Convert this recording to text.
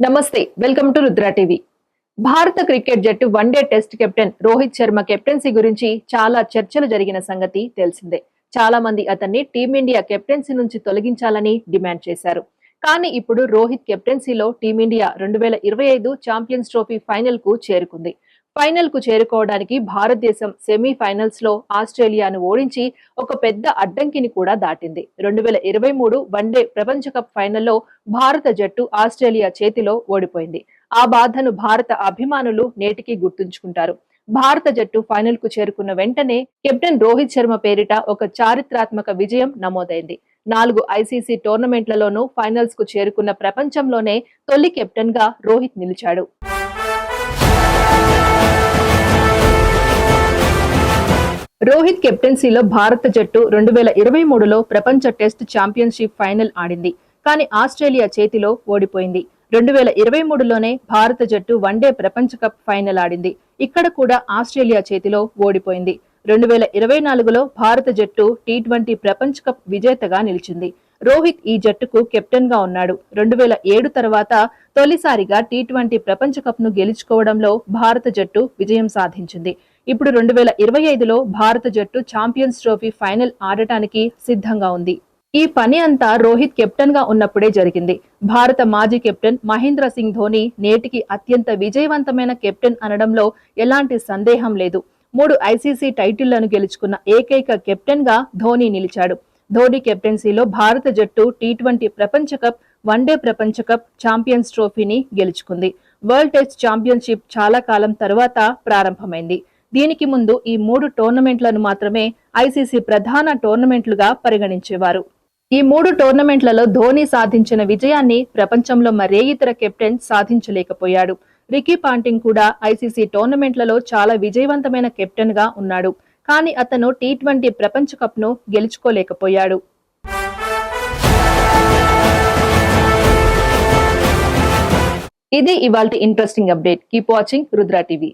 నమస్తే welcome to Rudra TV. భారత cricket జట్టు one day test captain Rohit Sharma captaincy గురించి చాలా చర్చలు జరిగిన సంగతి తెలిసిందే. చాలా మంది అతన్ని టీమిండియా కెప్టెన్సీ నుంచి తొలగించాలని డిమాండ్ చేశారు. కానీ ఇప్పుడు రోహిత్ కెప్టెన్సీలో టీమిండియా రెండు వేల ఇరవై ఐదు ఛాంపియన్స్ ట్రోఫీ ఫైనల్కు చేరుకుంది. ఫైనల్కు చేరుకోవడానికి భారతదేశం సెమీఫైనల్స్లో ఆస్ట్రేలియాను ఓడించి ఒక పెద్ద అడ్డంకిని కూడా దాటింది. రెండు వేల ఇరవై మూడు వన్డే ప్రపంచ కప్ ఫైనల్లో భారత జట్టు ఆస్ట్రేలియా చేతిలో ఓడిపోయింది. ఆ బాధను భారత అభిమానులు నేటికి గుర్తుంచుకుంటారు. భారత జట్టు ఫైనల్కు చేరుకున్న వెంటనే కెప్టెన్ రోహిత్ శర్మ పేరిట ఒక చారిత్రాత్మక విజయం నమోదైంది. నాలుగు ఐసీసీ టోర్నమెంట్లలోనూ ఫైనల్స్కు చేరుకున్న ప్రపంచంలోనే తొలి కెప్టెన్గా రోహిత్ నిలిచాడు. రోహిత్ కెప్టెన్సీలో భారత జట్టు రెండు వేల ఇరవై మూడులో ప్రపంచ టెస్ట్ ఛాంపియన్షిప్ ఫైనల్ ఆడింది. కానీ ఆస్ట్రేలియా చేతిలో ఓడిపోయింది. రెండు వేల ఇరవై మూడులోనే భారత జట్టు వన్డే ప్రపంచ కప్ ఫైనల్ ఆడింది. ఇక్కడ కూడా ఆస్ట్రేలియా చేతిలో ఓడిపోయింది. రెండు వేల ఇరవై నాలుగులో భారత జట్టు టీ ట్వంటీ ప్రపంచ కప్ విజేతగా నిలిచింది. రోహిత్ ఈ జట్టుకు కెప్టెన్గా ఉన్నాడు. రెండు వేల ఏడు తర్వాత తొలిసారిగా టీ ట్వంటీ ప్రపంచ కప్ను గెలుచుకోవడంలో భారత జట్టు విజయం సాధించింది. ఇప్పుడు రెండు వేల ఇరవై ఐదులో భారత జట్టు ఛాంపియన్స్ ట్రోఫీ ఫైనల్ ఆడటానికి సిద్ధంగా ఉంది. ఈ పని అంతా రోహిత్ కెప్టెన్గా ఉన్నప్పుడే జరిగింది. భారత మాజీ కెప్టెన్ మహేంద్ర సింగ్ ధోని నేటికి అత్యంత విజయవంతమైన కెప్టెన్ అనడంలో ఎలాంటి సందేహం లేదు. మూడు ఐసీసీ టైటిళ్ళను గెలుచుకున్న ఏకైక కెప్టెన్గా ధోని నిలిచాడు. ధోని కెప్టెన్సీలో భారత జట్టు టీ ట్వంటీ ప్రపంచ కప్ వన్డే ప్రపంచ కప్ ఛాంపియన్స్ ట్రోఫీని గెలుచుకుంది. వరల్డ్ టెస్ట్ ఛాంపియన్షిప్ చాలా కాలం తర్వాత ప్రారంభమైంది. దీనికి ముందు ఈ మూడు టోర్నమెంట్లను మాత్రమే ఐసీసీ ప్రధాన టోర్నమెంట్లుగా పరిగణించేవారు. ఈ మూడు టోర్నమెంట్లలో ధోని సాధించిన విజయాన్ని ప్రపంచంలో మరే ఇతర కెప్టెన్ సాధించలేకపోయాడు. రికీ పాంటింగ్ కూడా ఐసీసీ టోర్నమెంట్లలో చాలా విజయవంతమైన కెప్టెన్గా ఉన్నాడు. కానీ అతను టీ ట్వంటీ ప్రపంచ కప్ను గెలుచుకోలేకపోయాడు. ఇది ఇవాల్టి interesting update. Keep watching Rudra TV.